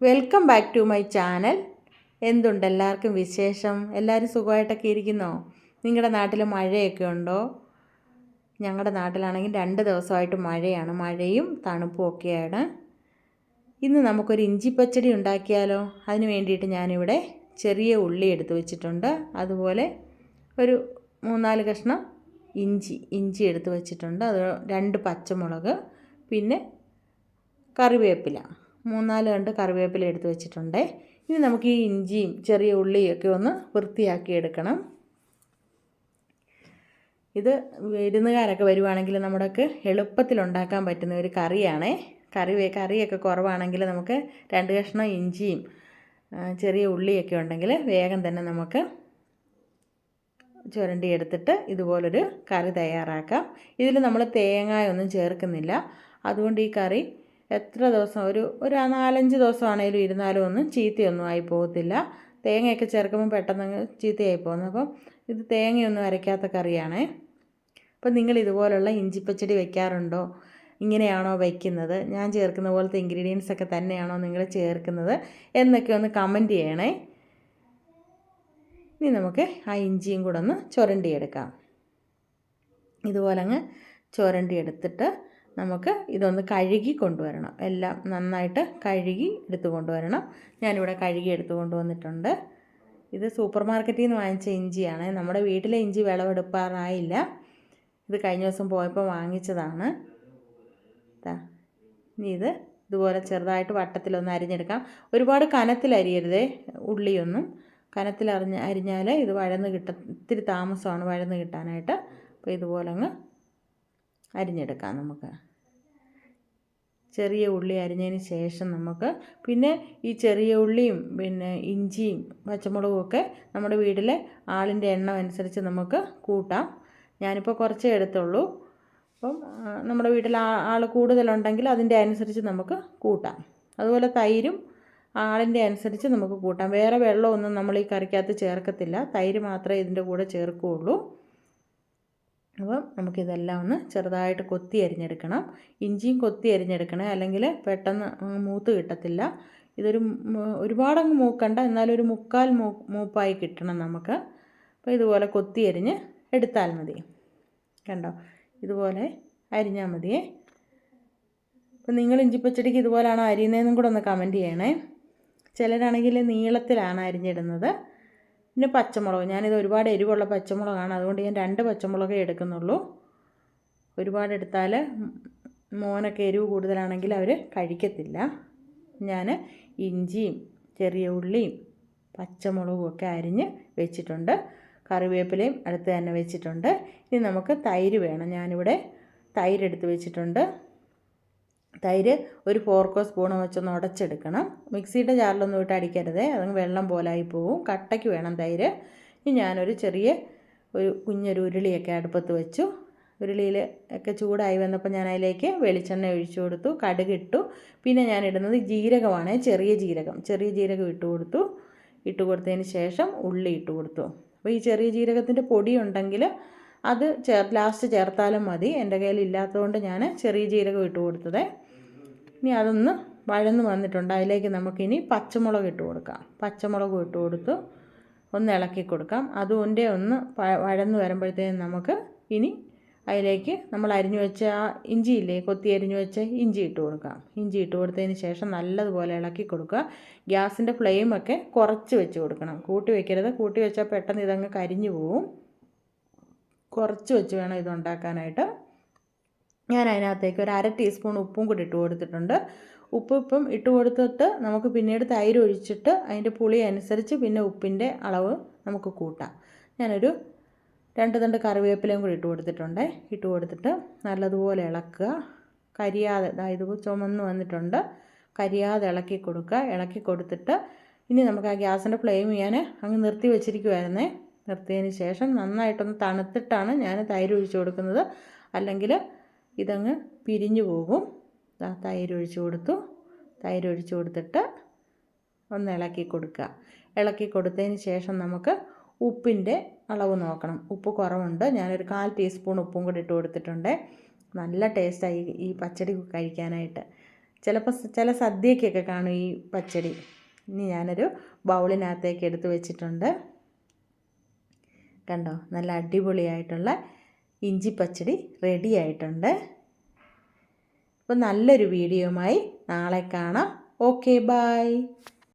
Welcome back to my channel. എന്തുണ്ട് എല്ലാവർക്കും വിശേഷം? എല്ലാവരും സുഖമായിട്ടൊക്കെ ഇരിക്കുന്നോ? നിങ്ങളുടെ നാട്ടിൽ മഴയൊക്കെ ഉണ്ടോ? ഞങ്ങളുടെ നാട്ടിലാണെങ്കിൽ രണ്ട് ദിവസമായിട്ട് മഴയാണ്. മഴയും തണുപ്പും ഒക്കെയാണ്. ഇന്ന് നമുക്കൊരു ഇഞ്ചി പച്ചടി ഉണ്ടാക്കിയാലോ? അതിന് വേണ്ടിയിട്ട് ഞാനിവിടെ ചെറിയ ഉള്ളി എടുത്തു വെച്ചിട്ടുണ്ട്. അതുപോലെ ഒരു മൂന്നാൽ കഷ്ണം ഇഞ്ചി ഇഞ്ചി എടുത്തു വെച്ചിട്ടുണ്ട്. അത് രണ്ട് പച്ചമുളക് പിന്നെ കറിവേപ്പില. മൂന്നാൽ കണ്ട് കറിവേപ്പില എടുത്ത് വെച്ചിട്ടുണ്ട്. ഇനി നമുക്ക് ഈ ഇഞ്ചിയും ചെറിയ ഉള്ളിയും ഒക്കെ ഒന്ന് വൃത്തിയാക്കി എടുക്കണം. ഇത് വിരുന്നുകാരൊക്കെ വരുവാണെങ്കിൽ നമ്മുടെയൊക്കെ എളുപ്പത്തിൽ ഉണ്ടാക്കാൻ പറ്റുന്ന ഒരു കറിയാണേ. കറി കറിയൊക്കെ കുറവാണെങ്കിൽ നമുക്ക് രണ്ട് കഷ്ണം ഇഞ്ചിയും ചെറിയ ഉള്ളിയൊക്കെ ഉണ്ടെങ്കിൽ വേഗം തന്നെ നമുക്ക് ചുരണ്ടി എടുത്തിട്ട് ഇതുപോലൊരു കറി തയ്യാറാക്കാം. ഇതിൽ നമ്മൾ തേങ്ങയൊന്നും ചേർക്കുന്നില്ല. അതുകൊണ്ട് ഈ കറി എത്ര ദിവസം? ഒരു ഒരു നാലഞ്ച് ദിവസമാണേലും ഇരുന്നാലും ഒന്നും ചീത്തയൊന്നും ആയി പോകത്തില്ല. തേങ്ങയൊക്കെ ചേർക്കുമ്പോൾ പെട്ടെന്ന് ചീത്തയായി പോകുന്നു. അപ്പം ഇത് തേങ്ങയൊന്നും അരയ്ക്കാത്ത കറിയാണേ. അപ്പം നിങ്ങൾ ഇതുപോലുള്ള ഇഞ്ചിപ്പച്ചടി വെക്കാറുണ്ടോ? ഇങ്ങനെയാണോ വയ്ക്കുന്നത് ഞാൻ ചേർക്കുന്ന പോലത്തെ ഇൻഗ്രീഡിയൻസ് ഒക്കെ തന്നെയാണോ നിങ്ങൾ ചേർക്കുന്നത്? എന്നൊക്കെ ഒന്ന് കമന്റ് ചെയ്യണേ. ഇനി നമുക്ക് ആ ഇഞ്ചിയും കൂടെ ഒന്ന് ചുരണ്ടിയെടുക്കാം. ഇതുപോലെ അങ്ങ് ചുരണ്ടി എടുത്തിട്ട് നമുക്ക് ഇതൊന്ന് കഴുകി കൊണ്ടുവരണം. എല്ലാം നന്നായിട്ട് കഴുകി എടുത്തു കൊണ്ടുവരണം. ഞാനിവിടെ കഴുകി എടുത്തു കൊണ്ടുവന്നിട്ടുണ്ട്. ഇത് സൂപ്പർ മാർക്കറ്റിൽ നിന്ന് വാങ്ങിച്ച ഇഞ്ചിയാണ്. നമ്മുടെ വീട്ടിലെ ഇഞ്ചി വിളവെടുപ്പാറായില്ല ഇത് കഴിഞ്ഞ ദിവസം പോയപ്പോൾ വാങ്ങിച്ചതാണ്. ഇനി ഇത് ഇതുപോലെ ചെറുതായിട്ട് വട്ടത്തിലൊന്ന് അരിഞ്ഞെടുക്കാം. ഒരുപാട് കനത്തിൽ അരിയരുതേ ഉള്ളിയൊന്നും. കനത്തിൽ അരിഞ്ഞ അരിഞ്ഞാൽ ഇത് വഴന്ന് കിട്ട ഇത്തിരി താമസമാണ് വഴന്ന് കിട്ടാനായിട്ട്. അപ്പോൾ ഇതുപോലെ അങ്ങ് അരിഞ്ഞെടുക്കാം നമുക്ക്. ചെറിയ ഉള്ളി അരിഞ്ഞതിന് ശേഷം നമുക്ക് പിന്നെ ഈ ചെറിയ ഉള്ളിയും പിന്നെ ഇഞ്ചിയും പച്ചമുളകും ഒക്കെ നമ്മുടെ വീട്ടിലെ ആളിന്റെ എണ്ണം അനുസരിച്ച് നമുക്ക് കൂട്ടാം. ഞാനിപ്പോൾ കുറച്ചേ എടുത്തുള്ളൂ. അപ്പം നമ്മുടെ വീട്ടിൽ ആൾ കൂടുതലുണ്ടെങ്കിൽ അതിന്റെ അനുസരിച്ച് നമുക്ക് കൂട്ടാം. അതുപോലെ തൈരും ആളിന്റെ അനുസരിച്ച് നമുക്ക് കൂട്ടാം. വേറെ വെള്ളമൊന്നും നമ്മൾ ഈ കറിക്കകത്ത് ചേർക്കത്തില്ല. തൈര് മാത്രമേ ഇതിന്റെ കൂടെ ചേർക്കുകയുള്ളൂ. അപ്പം നമുക്കിതെല്ലാം ഒന്ന് ചെറുതായിട്ട് കൊത്തി അരിഞ്ഞെടുക്കണം. ഇഞ്ചിയും കൊത്തി അരിഞ്ഞെടുക്കണം. അല്ലെങ്കിൽ പെട്ടെന്ന് മൂത്ത് കിട്ടത്തില്ല. ഇതൊരു ഒരുപാടങ്ങ് മൂക്കണ്ട. എന്നാലും ഒരു മുക്കാൽ മൂ മൂപ്പായി കിട്ടണം നമുക്ക്. അപ്പോൾ ഇതുപോലെ കൊത്തി അരിഞ്ഞ് എടുത്താൽ മതി. കണ്ടോ? ഇതുപോലെ അരിഞ്ഞാൽ മതിയേ. അപ്പോൾ നിങ്ങൾ ഇഞ്ചിപ്പച്ചടിക്ക് ഇതുപോലെയാണോ അരിയുന്നതെന്നും കൂടെ ഒന്ന് കമന്റ് ചെയ്യണേ. ചിലരാണെങ്കിൽ നീളത്തിലാണ് അരിഞ്ഞിടുന്നത്. പിന്നെ പച്ചമുളക്. ഞാനിത് ഒരുപാട് എരിവുള്ള പച്ചമുളകാണ്. അതുകൊണ്ട് ഞാൻ രണ്ട് പച്ചമുളകേ എടുക്കുന്നുള്ളൂ. ഒരുപാട് എടുത്താൽ മോനൊക്കെ എരിവ് കൂടുതലാണെങ്കിൽ അവർ കഴിക്കത്തില്ല. ഞാൻ ഇഞ്ചിയും ചെറിയ ഉള്ളിയും പച്ചമുളകും ഒക്കെ അരിഞ്ഞ് വെച്ചിട്ടുണ്ട്. കറിവേപ്പിലയും അടുത്ത് തന്നെ വെച്ചിട്ടുണ്ട്. ഇനി നമുക്ക് തൈര് വേണം. ഞാനിവിടെ തൈരെടുത്ത് വെച്ചിട്ടുണ്ട്. തൈര് ഒരു ഫോർക്കോ സ്പൂണോ വെച്ചൊന്ന് ഉടച്ചെടുക്കണം. മിക്സിയുടെ ജാറിലൊന്നും ഇട്ട് അടിക്കരുത്. അതങ്ങ് വെള്ളം പോലായി പോവും. കട്ടയ്ക്ക് വേണം തൈര്. ഇനി ഞാനൊരു ചെറിയ ഒരു കുഞ്ഞൊരു ഉരുളിയൊക്കെ അടുപ്പത്ത് വെച്ചു. ഉരുളിയിൽ ഒക്കെ ചൂടായി വന്നപ്പോൾ ഞാൻ അതിലേക്ക് വെളിച്ചെണ്ണ ഒഴിച്ചു കൊടുത്തു. കടുകിട്ടു പിന്നെ ഞാൻ ഇടുന്നത് ജീരകമാണ്. ചെറിയ ജീരകം. ചെറിയ ജീരകം ഇട്ട് കൊടുത്തു. ഇട്ട് കൊടുത്തതിന് ശേഷം ഉള്ളി ഇട്ട് കൊടുത്തു. അപ്പോൾ ഈ ചെറിയ ജീരകത്തിന്റെ പൊടി ഉണ്ടെങ്കിൽ അത് ചേർ ലാസ്റ്റ് ചേർത്താലും മതി. എന്റെ കയ്യിൽ ഇല്ലാത്തതുകൊണ്ട് ഞാൻ ചെറിയ ജീരകം ഇട്ട് കൊടുത്തത്. ഇനി അതൊന്ന് വഴന്ന് വന്നിട്ടുണ്ട്. അതിലേക്ക് നമുക്കിനി പച്ചമുളക് ഇട്ട് കൊടുക്കാം. പച്ചമുളക് ഇട്ട് കൊടുത്ത് ഒന്ന് ഇളക്കി കൊടുക്കാം. അതുകൊണ്ടേ ഒന്ന് വഴന്ന് വരുമ്പോഴത്തേക്കും നമുക്ക് ഇനി അതിലേക്ക് നമ്മൾ അരിഞ്ഞു വെച്ച ഇഞ്ചി ഇല്ലേ കൊത്തി അരിഞ്ഞു വെച്ച ഇഞ്ചി ഇട്ട് കൊടുക്കാം. ഇഞ്ചി ഇട്ട് കൊടുത്തതിന് ശേഷം നല്ലതുപോലെ ഇളക്കി കൊടുക്കുക. ഗ്യാസിന്റെ ഫ്ലെയിമൊക്കെ കുറച്ച് വെച്ച് കൊടുക്കണം. കൂട്ടി വെക്കരുത്. കൂട്ടി വെച്ചാൽ പെട്ടെന്ന് ഇതങ്ങ് കരിഞ്ഞു പോവും. കുറച്ച് വെച്ച് വേണം ഇത് ഉണ്ടാക്കാനായിട്ട് ഞാൻ അതിനകത്തേക്ക് ഒരു അര ടീസ്പൂൺ ഉപ്പും കൂടി ഇട്ട് കൊടുത്തിട്ടുണ്ട്. ഉപ്പ് ഇപ്പം ഇട്ട് കൊടുത്തിട്ട് നമുക്ക് പിന്നീട് തൈര് ഒഴിച്ചിട്ട് അതിന്റെ പുളി അനുസരിച്ച് പിന്നെ ഉപ്പിന്റെ അളവ് നമുക്ക് കൂട്ടാം. ഞാനൊരു രണ്ട് തണ്ട് കറിവേപ്പിലയും കൂടി ഇട്ട് കൊടുത്തിട്ടുണ്ട്. ഇട്ട് കൊടുത്തിട്ട് നല്ലതുപോലെ ഇളക്കുക. കരിയാതെ അതായത് ചുമന്ന് വന്നിട്ടുണ്ട്. കരിയാതെ ഇളക്കി കൊടുക്കുക. ഇളക്കി കൊടുത്തിട്ട് ഇനി നമുക്ക് ആ ഗ്യാസിന്റെ ഫ്ലെയിം ഞാൻ അങ്ങ് നിർത്തി വെച്ചിരിക്കുമായിരുന്നേ നിർത്തിയതിന് ശേഷം നന്നായിട്ടൊന്ന് തണുത്തിട്ടാണ് ഞാൻ തൈര് ഒഴിച്ചു കൊടുക്കുന്നത്. അല്ലെങ്കിൽ ഇതങ്ങ് പിരിഞ്ഞു പോകും. തൈര് ഒഴിച്ചു കൊടുത്തു. തൈര് ഒഴിച്ചു കൊടുത്തിട്ട് ഒന്ന് ഇളക്കി കൊടുക്കുക. ഇളക്കി കൊടുത്തതിന് ശേഷം നമുക്ക് ഉപ്പിന്റെ അളവ് നോക്കണം. ഉപ്പ് കുറവുണ്ട്. ഞാനൊരു കാൽ ടീസ്പൂൺ ഉപ്പും കൂടി ഇട്ട് കൊടുത്തിട്ടുണ്ട്. നല്ല ടേസ്റ്റായി ഈ പച്ചടി കഴിക്കാനായിട്ട്. ചിലപ്പോൾ ചില സദ്യക്കൊക്കെ കാണും ഈ പച്ചടി. ഇനി ഞാനൊരു ബൗളിനകത്തേക്ക് എടുത്ത് വെച്ചിട്ടുണ്ട്. കണ്ടോ? നല്ല അടിപൊളിയായിട്ടുള്ള ഇഞ്ചി പച്ചടി റെഡി ആയിട്ടുണ്ട്. അപ്പോൾ നല്ലൊരു വീഡിയോയുമായി നാളെ കാണാം. Okay bye